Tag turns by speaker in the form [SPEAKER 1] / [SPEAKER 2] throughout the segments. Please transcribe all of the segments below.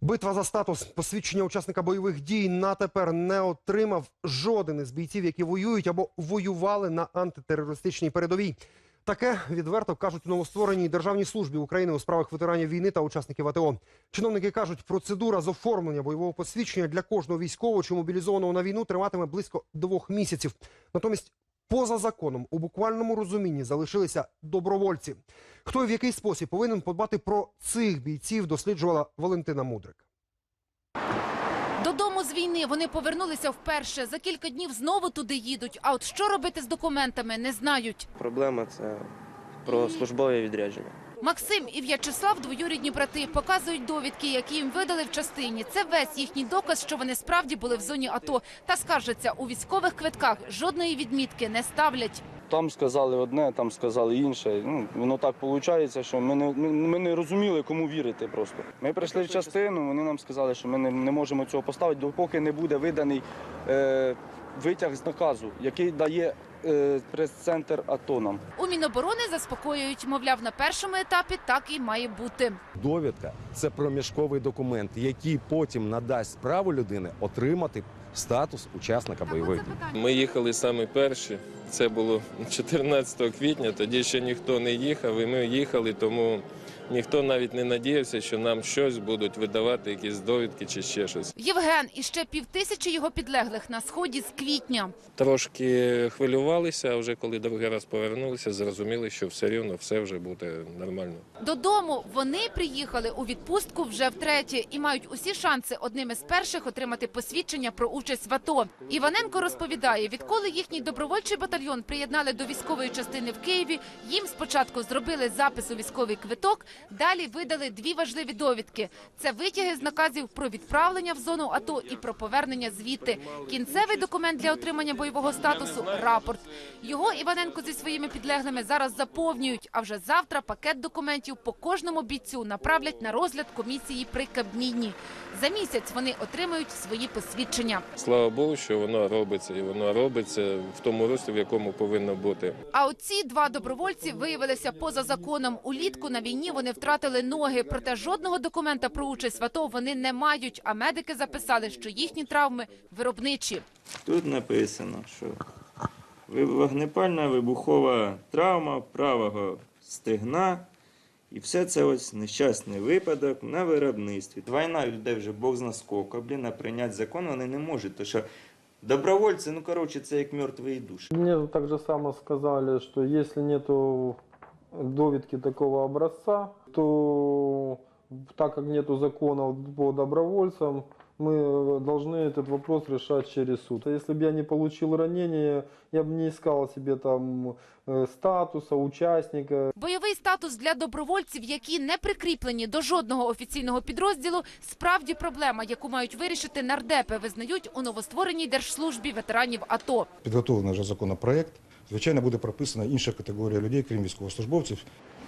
[SPEAKER 1] Битва за статус посвідчення учасника бойових дій на тепер не отримав жоден із бійців, які воюють або воювали на антитерористичній передовій. Таке відверто кажуть у новоствореній державній службі України у справах ветеранів війни та учасників АТО. Чиновники кажуть, процедура з оформлення бойового посвідчення для кожного військового чи мобілізованого на війну триватиме близько двох місяців. Натомість, поза законом у буквальному розумінні залишилися добровольці. Хто і в який спосіб повинен подбати про цих бійців, досліджувала Валентина Мудрик.
[SPEAKER 2] Додому з війни вони повернулися вперше. За кілька днів знову туди їдуть. А от що робити з документами, не знають.
[SPEAKER 3] Проблема це про службове відрядження.
[SPEAKER 2] Максим і В'ячеслав, двоюрідні брати, показують довідки, які їм видали в частині. Це весь їхній доказ, що вони справді були в зоні АТО. Та скаржаться, у військових квитках жодної відмітки не ставлять.
[SPEAKER 4] Там сказали одне, там сказали інше. Ну, воно так виходить, що ми не, ми, ми не розуміли, кому вірити просто. Ми прийшли в частину, вони нам сказали, що ми не, не можемо цього поставити, допоки не буде виданий е, витяг з наказу, який дає прес-центр АТО нам.
[SPEAKER 2] У Міноборони заспокоюють, мовляв, на першому етапі так і має бути.
[SPEAKER 5] Довідка це проміжковий документ, який потім надасть право людини отримати статус учасника бойових дій.
[SPEAKER 6] Ми їхали саме перші. Це було 14 квітня. Тоді ще ніхто не їхав, і ми їхали, тому ніхто навіть не надіявся, що нам щось будуть видавати, якісь довідки чи ще щось.
[SPEAKER 2] Євген і ще півтисячі його підлеглих на сході з квітня.
[SPEAKER 6] Трошки хвилювалися, а вже коли другий раз повернулися, зрозуміли, що все рівно все вже буде нормально.
[SPEAKER 2] Додому вони приїхали у відпустку вже втретє і мають усі шанси одним із перших отримати посвідчення про участь в АТО. Іваненко розповідає, відколи їхній добровольчий батальйон приєднали до військової частини в Києві, їм спочатку зробили запис у військовий квиток, далі видали дві важливі довідки: це витяги з наказів про відправлення в зону АТО і про повернення звідти. Кінцевий документ для отримання бойового статусу рапорт. Його Іваненко зі своїми підлеглими зараз заповнюють. А вже завтра пакет документів по кожному бійцю направлять на розгляд комісії при Кабміні. За місяць вони отримають свої посвідчення.
[SPEAKER 6] Слава Богу, що воно робиться, і воно робиться в тому руслі, в якому повинно бути.
[SPEAKER 2] А оці два добровольці виявилися поза законом. Улітку на війні вони втратили ноги, проте жодного документа про участь в АТО вони не мають. А медики записали, що їхні травми виробничі.
[SPEAKER 7] Тут написано, що вогнепальна вибухова травма правого стегна. І все це ось нещасний випадок на виробництві. Війна йде вже Бог зна скільки, блін, а прийняти закон вони не можуть. Тому що добровольці, ну коротше, це як мертві душі.
[SPEAKER 8] Мне так же само сказали, что если нету довідки такого образца, то так как нету законов по добровольцам, мы должны этот вопрос решать через суд. А Если бы я не получил ранение, я бы не искал себе там э, статуса, участника.
[SPEAKER 2] Бойовий статус для добровольців, які не прикріплені до жодного офіційного підрозділу, справді проблема, яку мають вирішити нардепи, визнають у новоствореній держслужбі ветеранів АТО.
[SPEAKER 9] Підготовлений вже законопроект. Звичайно, буде прописана інша категорія людей, крім військовослужбовців,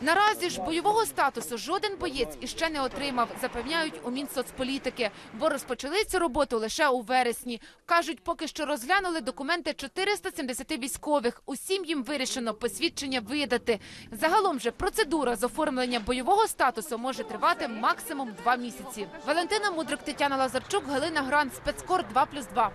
[SPEAKER 2] Наразі ж бойового статусу жоден боєць іще не отримав, запевняють у Мінсоцполітики, бо розпочали цю роботу лише у вересні. Кажуть, поки що розглянули документи 470 військових. Усім їм вирішено посвідчення видати. Загалом же процедура з оформлення бойового статусу може тривати максимум два місяці. Валентина Мудрик, Тетяна Лазарчук, Галина Гран, спецкор 2+,2.